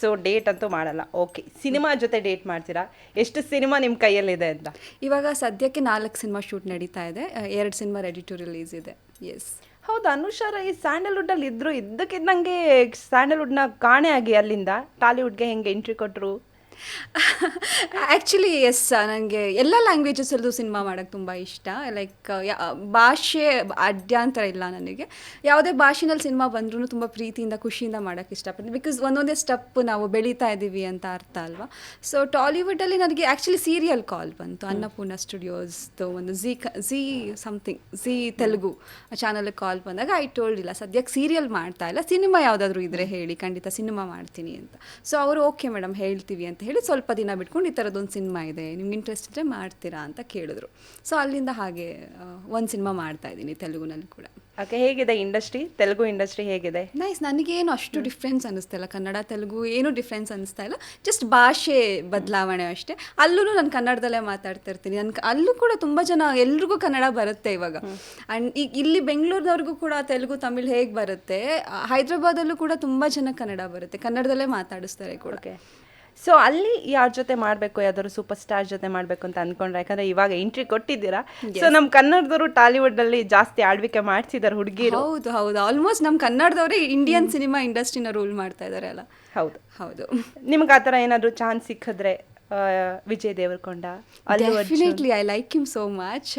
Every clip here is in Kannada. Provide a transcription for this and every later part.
ಸೊ ಡೇಟ್ ಅಂತೂ ಮಾಡಲ್ಲ. ಓಕೆ ಸಿನಿಮಾ ಜೊತೆ ಡೇಟ್ ಮಾಡ್ತೀರಾ? ಎಷ್ಟು ಸಿನಿಮಾ ನಿಮ್ಮ ಕೈಯಲ್ಲಿದೆ ಅಂತ? ಇವಾಗ ಸದ್ಯಕ್ಕೆ ನಾಲ್ಕು ಸಿನಿಮಾ ಶೂಟ್ ನಡೀತಾ ಇದೆ. ಎರಡು ಸಿನಿಮಾ ರೆಡಿ ಟು ರಿಲೀಸ್ ಇದೆ. ಎಸ್ ಹೌದು ಅನುಷಾರ ಈ ಸ್ಯಾಂಡಲ್ವುಡ್ ಅಲ್ಲಿ ಇದ್ರು ಇದ್ದಕ್ಕಿದ್ದಂಗೆ ಸ್ಯಾಂಡಲ್ವುಡ್ನ ಕಾಣೆ ಆಗಿ ಅಲ್ಲಿಂದ ಟಾಲಿವುಡ್ಗೆ ಹೆಂಗೆ ಎಂಟ್ರಿ ಕೊಟ್ಟರು ಆ್ಯಕ್ಚುಲಿ ಎಸ್ ನನಗೆ ಎಲ್ಲ ಲ್ಯಾಂಗ್ವೇಜಸಲ್ಲೂ ಸಿನಿಮಾ ಮಾಡೋಕ್ಕೆ ತುಂಬ ಇಷ್ಟ. ಲೈಕ್ ಭಾಷೆ ಅಡ್ಯಾಂತರ ಇಲ್ಲ ನನಗೆ. ಯಾವುದೇ ಭಾಷೆನಲ್ಲಿ ಸಿನಿಮಾ ಬಂದ್ರೂ ತುಂಬ ಪ್ರೀತಿಯಿಂದ ಖುಷಿಯಿಂದ ಮಾಡೋಕ್ಕೆ ಇಷ್ಟಪಡ್ತೀನಿ. ಬಿಕಾಸ್ ಒಂದೊಂದೇ ಸ್ಟೆಪ್ ನಾವು ಬೆಳೀತಾ ಇದ್ದೀವಿ ಅಂತ ಅರ್ಥ ಅಲ್ವಾ? ಸೊ ಟಾಲಿವುಡಲ್ಲಿ ನನಗೆ ಆ್ಯಕ್ಚುಲಿ ಸೀರಿಯಲ್ ಕಾಲ್ ಬಂತು. ಅನ್ನಪೂರ್ಣ ಸ್ಟುಡಿಯೋಸ್ದು ಒಂದು ಝೀ ಕ ಝೀ ಸಮಥಿಂಗ್ ಝೀ ತೆಲುಗು ಚಾನಲ್ಗೆ ಕಾಲ್ ಬಂದಾಗ ಐ ಟೋಲ್ಡ್ ಇಲ್ಲ ಸದ್ಯಕ್ಕೆ ಸೀರಿಯಲ್ ಮಾಡ್ತಾ ಇಲ್ಲ. ಸಿನಿಮಾ ಯಾವುದಾದ್ರೂ ಇದ್ದರೆ ಹೇಳಿ ಖಂಡಿತ ಸಿನಿಮಾ ಮಾಡ್ತೀನಿ ಅಂತ. ಸೊ ಅವರು ಓಕೆ ಮೇಡಮ್ ಹೇಳ್ತೀವಿ ಅಂತ ಹೇಳಿ ಸ್ವಲ್ಪ ದಿನ ಬಿಟ್ಕೊಂಡು ಈ ಥರದ್ದೊಂದು ಸಿನಿಮಾ ಇದೆ ನಿಮ್ಗೆ ಇಂಟ್ರೆಸ್ಟ್ ಇದ್ದರೆ ಮಾಡ್ತೀರಾ ಅಂತ ಕೇಳಿದ್ರು. ಸೊ ಅಲ್ಲಿಂದ ಹಾಗೆ ಒಂದು ಸಿನಿಮಾ ಮಾಡ್ತಾ ಇದ್ದೀನಿ ತೆಲುಗುನಲ್ಲಿ ಕೂಡ. ಓಕೆ ಹೇಗಿದೆ ಇಂಡಸ್ಟ್ರಿ? ತೆಲುಗು ಇಂಡಸ್ಟ್ರಿ ಹೇಗಿದೆ? ನೈಸ್ ನನಗೇನು ಅಷ್ಟು ಡಿಫ್ರೆನ್ಸ್ ಅನ್ನಿಸ್ತಾ ಇಲ್ಲ. ಕನ್ನಡ ತೆಲುಗು ಏನೂ ಡಿಫ್ರೆನ್ಸ್ ಅನ್ನಿಸ್ತಾ ಇಲ್ಲ. ಜಸ್ಟ್ ಭಾಷೆ ಬದಲಾವಣೆ ಅಷ್ಟೇ. ಅಲ್ಲೂ ನಾನು ಕನ್ನಡದಲ್ಲೇ ಮಾತಾಡ್ತಾ ಇರ್ತೀನಿ. ನನ್ನ ಅಲ್ಲೂ ಕೂಡ ತುಂಬ ಜನ ಎಲ್ರಿಗೂ ಕನ್ನಡ ಬರುತ್ತೆ ಇವಾಗ. ಆ್ಯಂಡ್ ಈಗ ಇಲ್ಲಿ ಬೆಂಗಳೂರಿನವ್ರಿಗೂ ಕೂಡ ತೆಲುಗು ತಮಿಳ್ ಹೇಗೆ ಬರುತ್ತೆ ಹೈದ್ರಾಬಾದಲ್ಲೂ ಕೂಡ ತುಂಬ ಜನ ಕನ್ನಡ ಬರುತ್ತೆ. ಕನ್ನಡದಲ್ಲೇ ಮಾತಾಡಿಸ್ತಾರೆ ಕೂಡ. ಸೊ ಅಲ್ಲಿ ಯಾರ ಜೊತೆ ಮಾಡಬೇಕು ಯಾವ್ದಾದ್ರು ಸೂಪರ್ ಸ್ಟಾರ್ ಜೊತೆ ಮಾಡಬೇಕು ಅಂತ ಅನ್ಕೊಂಡ್ರೆ ಯಾಕಂದ್ರೆ ಇವಾಗ ಎಂಟ್ರಿ ಕೊಟ್ಟಿದ್ದೀರಾ? ಸೊ ನಮ್ಮ ಕನ್ನಡದವರು ಟಾಲಿವುಡ್ ಅಲ್ಲಿ ಜಾಸ್ತಿ ಆಳ್ವಿಕೆ ಮಾಡ್ತಿದ್ದಾರೆ ಹುಡುಗಿರು. ಹೌದು ಹೌದು. ಆಲ್ಮೋಸ್ಟ್ ನಮ್ಮ ಕನ್ನಡದವರೇ ಇಂಡಿಯನ್ ಸಿನಿಮಾ ಇಂಡಸ್ಟ್ರಿನ ರೂಲ್ ಮಾಡ್ತಾ ಇದ್ದಾರೆ ಅಲ್ಲ. ಹೌದು. ಹೌದು. ನಿಮ್ಗೆ ಆ ಥರ ಏನಾದರೂ ಚಾನ್ಸ್ ಸಿಕ್ಕಿದ್ರೆ Vijay Deverakonda definitely I like him so much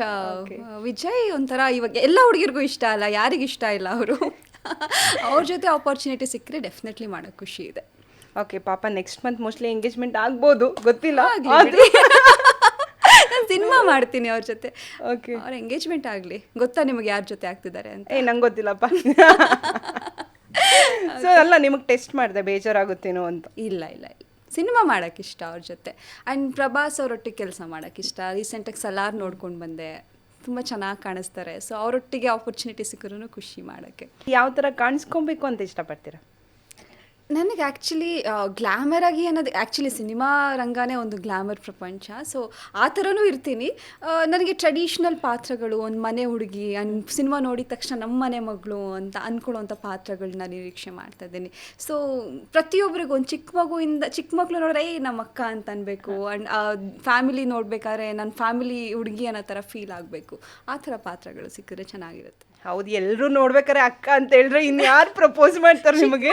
Vijay ಒಂಥರ ಇವಾಗ ಎಲ್ಲ ಹುಡುಗಿರ್ಗೂ ಇಷ್ಟ ಅಲ್ಲ ಯಾರಿಗೂ ಇಷ್ಟ ಇಲ್ಲ ಅವರು. ಅವ್ರ ಜೊತೆ ಆಪರ್ಚುನಿಟಿ ಸಿಕ್ಕರೆ ಡೆಫಿನೆಟ್ಲಿ ಮಾಡೋಕ್ಕೆ ಖುಷಿ ಇದೆ. ಓಕೆ ಪಾಪ ನೆಕ್ಸ್ಟ್ ಮಂತ್ ಮೋಸ್ಟ್ಲಿ ಎಂಗೇಜ್ಮೆಂಟ್ ಆಗ್ಬೋದು ಗೊತ್ತಿಲ್ಲ ನಾನು ಸಿನಿಮಾ ಮಾಡ್ತೀನಿ ಅವ್ರ ಜೊತೆ. ಓಕೆ ಅವ್ರ ಎಂಗೇಜ್ಮೆಂಟ್ ಆಗಲಿ. ಗೊತ್ತಾ ನಿಮಗೆ ಯಾರ ಜೊತೆ ಆಗ್ತಿದ್ದಾರೆ ಅಂತ? ಏ ನಂಗೆ ಗೊತ್ತಿಲ್ಲಪ್ಪ. ಸೊ ಅಲ್ಲ ನಿಮಗೆ ಟೆಸ್ಟ್ ಮಾಡಿದೆ ಬೇಜಾರಾಗುತ್ತೇನೋ ಅಂತ. ಇಲ್ಲ ಇಲ್ಲ ಇಲ್ಲ. ಸಿನಿಮಾ ಮಾಡೋಕ್ಕೆ ಇಷ್ಟ ಅವ್ರ ಜೊತೆ. ಆ್ಯಂಡ್ ಪ್ರಭಾಸ್ ಅವರೊಟ್ಟಿಗೆ ಕೆಲಸ ಮಾಡೋಕ್ಕೆ ಇಷ್ಟ. ರೀಸೆಂಟಾಗಿ ಸಲಾರ್ ನೋಡ್ಕೊಂಡು ಬಂದೆ. ತುಂಬ ಚೆನ್ನಾಗಿ ಕಾಣಿಸ್ತಾರೆ. ಸೊ ಅವರೊಟ್ಟಿಗೆ ಆಪರ್ಚುನಿಟಿ ಸಿಕ್ಕರೂ ಖುಷಿ ಮಾಡೋಕ್ಕೆ. ಯಾವ ಥರ ಕಾಣಿಸ್ಕೊಬೇಕು ಅಂತ ಇಷ್ಟಪಡ್ತೀರಾ? ನನಗೆ ಆ್ಯಕ್ಚುಲಿ ಗ್ಲ್ಯಾಮರ್ ಆಗಿ ಅನ್ನೋದು ಆ್ಯಕ್ಚುಲಿ ಸಿನಿಮಾ ರಂಗನೇ ಒಂದು ಗ್ಲ್ಯಾಮರ್ ಪ್ರಪಂಚ. ಸೊ ಆ ಥರನೂ ಇರ್ತೀನಿ. ನನಗೆ ಟ್ರೆಡಿಷ್ನಲ್ ಪಾತ್ರಗಳು ಒಂದು ಮನೆ ಹುಡುಗಿ ಅನ್ ಸಿನಿಮಾ ನೋಡಿದ ತಕ್ಷಣ ನಮ್ಮ ಮನೆ ಮಗಳು ಅಂತ ಅಂದ್ಕೊಳ್ಳೋವಂಥ ಪಾತ್ರಗಳನ್ನ ನಿರೀಕ್ಷೆ ಮಾಡ್ತಾ ಇದ್ದೀನಿ. ಸೊ ಪ್ರತಿಯೊಬ್ಬರಿಗೂ ಒಂದು ಚಿಕ್ಕ ಮಗುವಿಂದ ಚಿಕ್ಕ ಮಕ್ಕಳು ನೋಡಿದ್ರೆ ಏ ನಮ್ಮ ಅಕ್ಕ ಅಂತ ಅನ್ಬೇಕು. ಆ್ಯಂಡ್ ಫ್ಯಾಮಿಲಿ ನೋಡಬೇಕಾದ್ರೆ ನನ್ನ ಫ್ಯಾಮಿಲಿ ಹುಡುಗಿ ಅನ್ನೋ ಥರ ಫೀಲ್ ಆಗಬೇಕು. ಆ ಥರ ಪಾತ್ರಗಳು ಸಿಕ್ಕಿದ್ರೆ ಚೆನ್ನಾಗಿರುತ್ತೆ. ಹೌದು ಎಲ್ಲರೂ ನೋಡ್ಬೇಕಾರೆ ಅಕ್ಕ ಅಂತ ಹೇಳಿದ್ರೆ ಇನ್ನು ಯಾರು ಪ್ರಪೋಸ್ ಮಾಡ್ತಾರೆ ನಿಮಗೆ?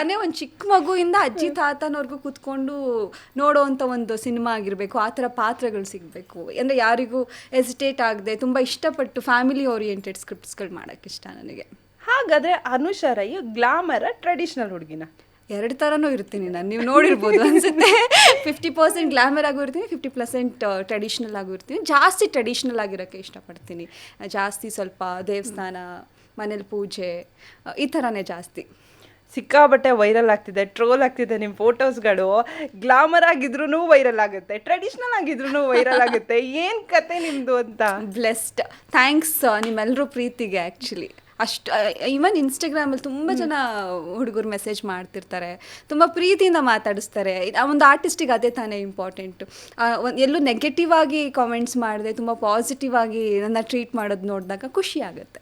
ಅಂದರೆ ಒಂದು ಚಿಕ್ಕ ಮಗುವಿಂದ ಅಜ್ಜಿ ತಾತನವ್ರಿಗೂ ಕೂತ್ಕೊಂಡು ನೋಡೋವಂಥ ಒಂದು ಸಿನಿಮಾ ಆಗಿರಬೇಕು ಆ ಥರ ಪಾತ್ರಗಳು ಸಿಗಬೇಕು. ಅಂದರೆ ಯಾರಿಗೂ ಎಸಿಟೇಟ್ ಆಗದೆ ತುಂಬ ಇಷ್ಟಪಟ್ಟು ಫ್ಯಾಮಿಲಿ ಓರಿಯೆಂಟೆಡ್ ಸ್ಕ್ರಿಪ್ಟ್ಸ್ಗಳು ಮಾಡೋಕ್ಕೆ ಇಷ್ಟ ನನಗೆ. ಹಾಗಾದ್ರೆ ಅನುಷಾ ರೈ ಗ್ಲಾಮರ ಟ್ರೆಡಿಷನಲ್ ಹುಡುಗಿನ? ಎರಡು ಥರನೂ ಇರ್ತೀನಿ ನಾನು. ನೀವು ನೋಡಿರ್ಬೋದು ಅನ್ಸುತ್ತೆ. ಫಿಫ್ಟಿ ಪರ್ಸೆಂಟ್ ಗ್ಲಾಮರ್ ಆಗು ಇರ್ತೀನಿ ಫಿಫ್ಟಿ ಪರ್ಸೆಂಟ್ ಟ್ರೆಡಿಷ್ನಲ್ ಆಗೂ ಇರ್ತೀನಿ. ಜಾಸ್ತಿ ಟ್ರೆಡಿಷ್ನಲ್ ಆಗಿರೋಕ್ಕೆ ಇಷ್ಟಪಡ್ತೀನಿ. ಜಾಸ್ತಿ ಸ್ವಲ್ಪ ದೇವಸ್ಥಾನ ಮನೇಲಿ ಪೂಜೆ ಈ ಥರನೇ ಜಾಸ್ತಿ. ಸಿಕ್ಕಾಬಟ್ಟೆ ವೈರಲ್ ಆಗ್ತಿದೆ ಟ್ರೋಲ್ ಆಗ್ತಿದೆ ನಿಮ್ಮ ಫೋಟೋಸ್ಗಳು ಗ್ಲಾಮರ್ ಆಗಿದ್ರು ವೈರಲ್ ಆಗುತ್ತೆ ಟ್ರೆಡಿಷ್ನಲ್ ಆಗಿದ್ರು ವೈರಲ್ ಆಗುತ್ತೆ. ಏನು ಕತೆ ನಿಮ್ಮದು ಅಂತ? ಬ್ಲೆಸ್ಡ್ ಥ್ಯಾಂಕ್ಸ್ ನಿಮ್ಮೆಲ್ಲರೂ ಪ್ರೀತಿಗೆ ಆ್ಯಕ್ಚುಲಿ ಅಷ್ಟು ಈವನ್ ಇನ್ಸ್ಟಾಗ್ರಾಮಲ್ಲಿ ತುಂಬ ಜನ ಹುಡುಗರು ಮೆಸೇಜ್ ಮಾಡ್ತಿರ್ತಾರೆ. ತುಂಬ ಪ್ರೀತಿಯಿಂದ ಮಾತಾಡಿಸ್ತಾರೆ. ಆ ಒಂದು ಆರ್ಟಿಸ್ಟಿಗೆ ಅದೇ ತಾನೇ ಇಂಪಾರ್ಟೆಂಟು ಎಲ್ಲೂ ನೆಗೆಟಿವ್ ಆಗಿ ಕಾಮೆಂಟ್ಸ್ ಮಾಡಿದೆ ತುಂಬ ಪಾಸಿಟಿವ್ ಆಗಿ ನನ್ನ ಟ್ರೀಟ್ ಮಾಡೋದು ನೋಡಿದಾಗ ಖುಷಿ ಆಗುತ್ತೆ.